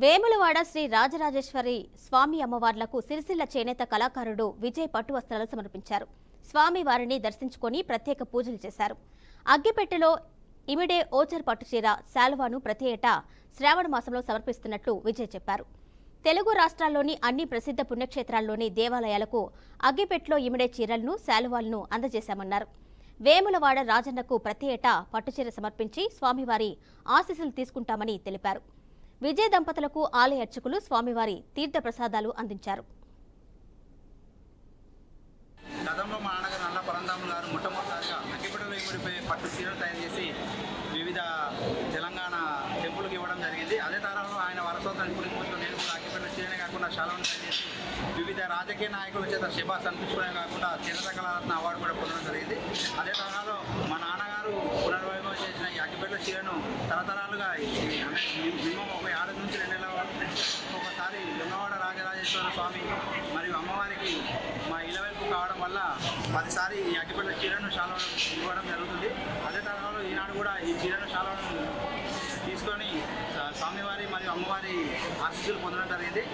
వేములవాడ శ్రీ రాజరాజేశ్వరి స్వామి అమ్మవార్లకు సిరిసిల్ల చేనేత కళాకారుడు విజయ్ పట్టు వస్త్రాలు సమర్పించారు. స్వామి వారిని దర్శించుకొని ప్రత్యేక పూజలు చేశారు. అగ్గిపెట్టెలో ఇమిడే ఓచర్ పట్టుచీర శాలువాను ప్రతి ఏటా శ్రావణ మాసంలో సమర్పిస్తున్నట్లు విజయ్ చెప్పారు. తెలుగు రాష్ట్రాల్లోని అన్ని ప్రసిద్ధ పుణ్యక్షేత్రాల్లోని దేవాలయాలకు అగ్గిపెట్టెలో ఇమిడే చీరలను శాలువాలను అందజేశామన్నారు. వేములవాడ రాజన్నకు ప్రతి ఏటా పట్టుచీర సమర్పించి స్వామివారి ఆశీస్సులు తీసుకుంటామని తెలిపారు. విజయ దంపతులకు ఆలయ అర్చకులు స్వామివారి తీర్థ ప్రసాదాలు అందించారు. గతంలో మా నాన్నగారు నల్ల పరంధాములు గారు మొట్టమొదటిసారిగా అగ్గిపెట్టెలో ఇమిడిపోయి పట్టు చీరలు తయారు చేసి వివిధ తెలంగాణ టెంపుల్కి ఇవ్వడం జరిగింది. అదే తరహాలో ఆయన వారసత్వాన్ని పురిపోతూ నేను కూడా అగ్గిపెట్టెల చీరనే కాకుండా శాలను తయారు చేసి వివిధ రాజకీయ నాయకుల చేత శిభాస్ అనిపించుకునే కాకుండా చిన్నత కళారత్న అవార్డు కూడా పొందడం జరిగింది. అదే తరహా చేసిన చీరను తరతరాలుగా మినిమం ఒక ఏడాది నుంచి రెండు నెలల ఒకసారి లింగవాడ రాజరాజేశ్వర స్వామి మరియు అమ్మవారికి మా ఇలవైపు కావడం వల్ల పదిసారి ఈ అగ్గిపెట్టెల చీరను శాలను ఇవ్వడం జరుగుతుంది. అదే తరహాలో ఈనాడు కూడా ఈ చీరను శాలను తీసుకొని స్వామివారి మరియు అమ్మవారి ఆశీస్సులు పొందడం జరిగింది.